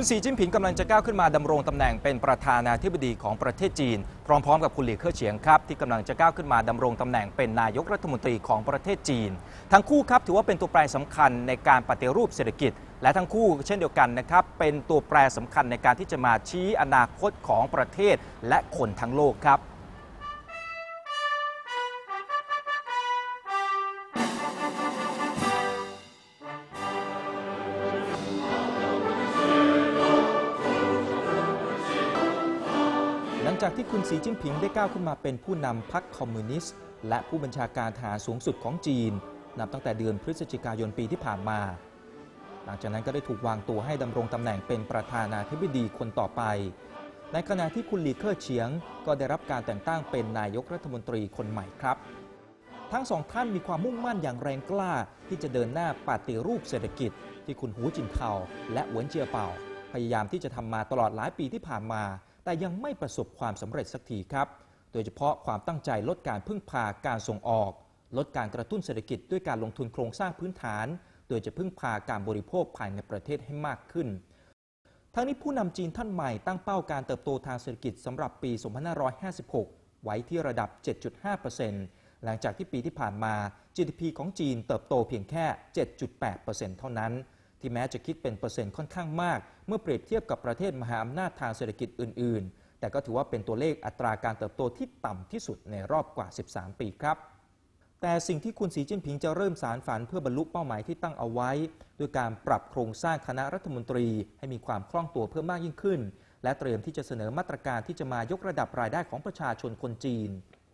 คุณสีจิ้นผิงกำลังจะก้าวขึ้นมาดำรงตำแหน่งเป็นประธานาธิบดีของประเทศจีน พร้อมๆ กับคุณหลีเค่อเฉียงครับที่กำลังจะก้าวขึ้นมาดำรงตำแหน่งเป็นนายกรัฐมนตรีของประเทศจีน ทั้งคู่ครับถือว่าเป็นตัวแปรสำคัญในการปฏิรูปเศรษฐกิจ และทั้งคู่เช่นเดียวกันนะครับเป็นตัวแปรสำคัญในการที่จะมาชี้อนาคตของประเทศและคนทั้งโลกครับ จากที่คุณสีจิ้นผิงได้ก้าวขึ้นมาเป็นผู้นำพรรคคอมมิวนิสต์ และผู้บัญชาการทหารสูงสุดของจีน นับตั้งแต่เดือนพฤศจิกายนปีที่ผ่านมา หลังจากนั้นก็ได้ถูกวางตัวให้ดำรงตำแหน่งเป็นประธานาธิบดีคนต่อไป ในขณะที่คุณหลีเค่อเฉียง ก็ได้รับการแต่งตั้งเป็นนายกรัฐมนตรีคนใหม่ครับ ทั้งสองท่านมีความมุ่งมั่นอย่างแรงกล้าที่จะเดินหน้าปฏิรูปเศรษฐกิจ ที่คุณหูจินเทาและหวนเจียเป่า พยายามที่จะทำมาตลอดหลายปีที่ผ่านมา แต่ยังไม่ประสบความสำเร็จสักทีครับ โดยเฉพาะความตั้งใจลดการพึ่งพาการส่งออก ลดการกระตุ้นเศรษฐกิจด้วยการลงทุนโครงสร้างพื้นฐาน โดยจะพึ่งพาการบริโภคภายในประเทศให้มากขึ้น ทั้งนี้ผู้นำจีนท่านใหม่ตั้งเป้าการเติบโตทางเศรษฐกิจสำหรับปี 2556 ไว้ที่ระดับ 7.5%หลังจากที่ปีที่ผ่านมา GDP ของจีนเติบโตเพียงแค่ 7.8%เท่านั้น ที่แม้จะคิดเป็นเปอร์เซ็นต์ค่อนข้างมาก เมื่อเปรียบเทียบกับประเทศมหาอำนาจทางเศรษฐกิจอื่น ๆ แต่ก็ถือว่าเป็นตัวเลขอัตราการเติบโตที่ต่ำที่สุดในรอบกว่า 13 ปีครับแต่สิ่งที่คุณสีจิ้นผิงจะเริ่มสารฝันเพื่อบรรลุเป้าหมายที่ตั้งเอาไว้ ด้วยการปรับโครงสร้างคณะรัฐมนตรี ให้มีความคล่องตัวเพิ่มมากยิ่งขึ้น และเตรียมที่จะเสนอมาตรการที่จะมายกระดับรายได้ของประชาชนคนจีน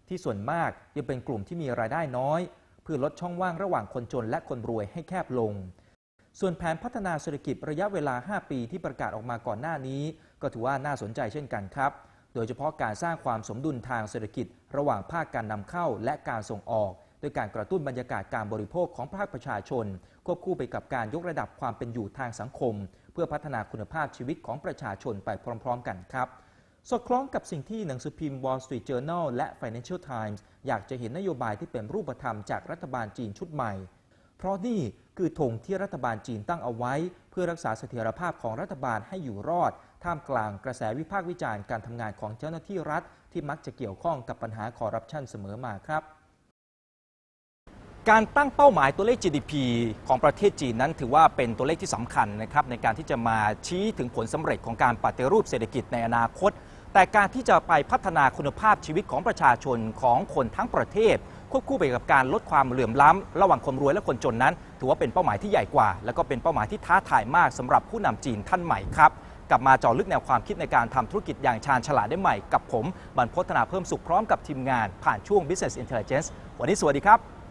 ที่ส่วนมากยังเป็นกลุ่มที่มีรายได้น้อย เพื่อลดช่องว่างระหว่างคนจนและคนรวยให้แคบลง ส่วนแผนพัฒนาเศรษฐกิจระยะเวลา 5 ปีที่ประกาศออกมาก่อนหน้านี้ ก็ถือว่าน่าสนใจเช่นกันครับ โดยเฉพาะการสร้างความสมดุลทางเศรษฐกิจ ระหว่างภาคการนำเข้าและการส่งออก โดยการกระตุ้นบรรยากาศการบริโภคของภาคประชาชน ควบคู่ไปกับการยกระดับความเป็นอยู่ทางสังคม เพื่อพัฒนาคุณภาพชีวิตของประชาชนไปพร้อม ๆ กันครับสอดคล้องกับสิ่งที่หนังสือพิมพ์ Wall Street Journal และ Financial Times อยากจะเห็นนโยบายที่เป็นรูปธรรมจากรัฐบาลจีนชุดใหม่ เพราะนี่ คือธงที่รัฐบาลจีนตั้งเอาไว้ เพื่อรักษาเสถียรภาพของรัฐบาลให้อยู่รอด ท่ามกลางกระแสวิพากษ์วิจารณ์การทำงานของเจ้าหน้าที่รัฐ ที่มักจะเกี่ยวข้องกับปัญหาคอร์รัปชันเสมอมาครับการตั้งเป้าหมายตัวเลข GDP ของประเทศจีนนั้น ถือว่าเป็นตัวเลขที่สำคัญนะครับในการที่จะมาชี้ถึงผลสำเร็จของการปฏิรูปเศรษฐกิจในอนาคต แต่การที่จะไปพัฒนาคุณภาพชีวิตของประชาชนของคนทั้งประเทศ ควบคู่ไปกับการลดความเหลื่อมล้ำระหว่างคนรวยและคนจนนั้น ถือว่าเป็นเป้าหมายที่ใหญ่กว่า และก็เป็นเป้าหมายที่ท้าทายมากสำหรับผู้นำจีนท่านใหม่ครับกลับมาเจาะลึกแนวความคิดในการทำธุรกิจอย่างชาญฉลาดได้ใหม่ กับผมบรรพฒนาเพิ่มสุขพร้อมกับทีมงานผ่านช่วง Business Intelligence วันนี้สวัสดีครับ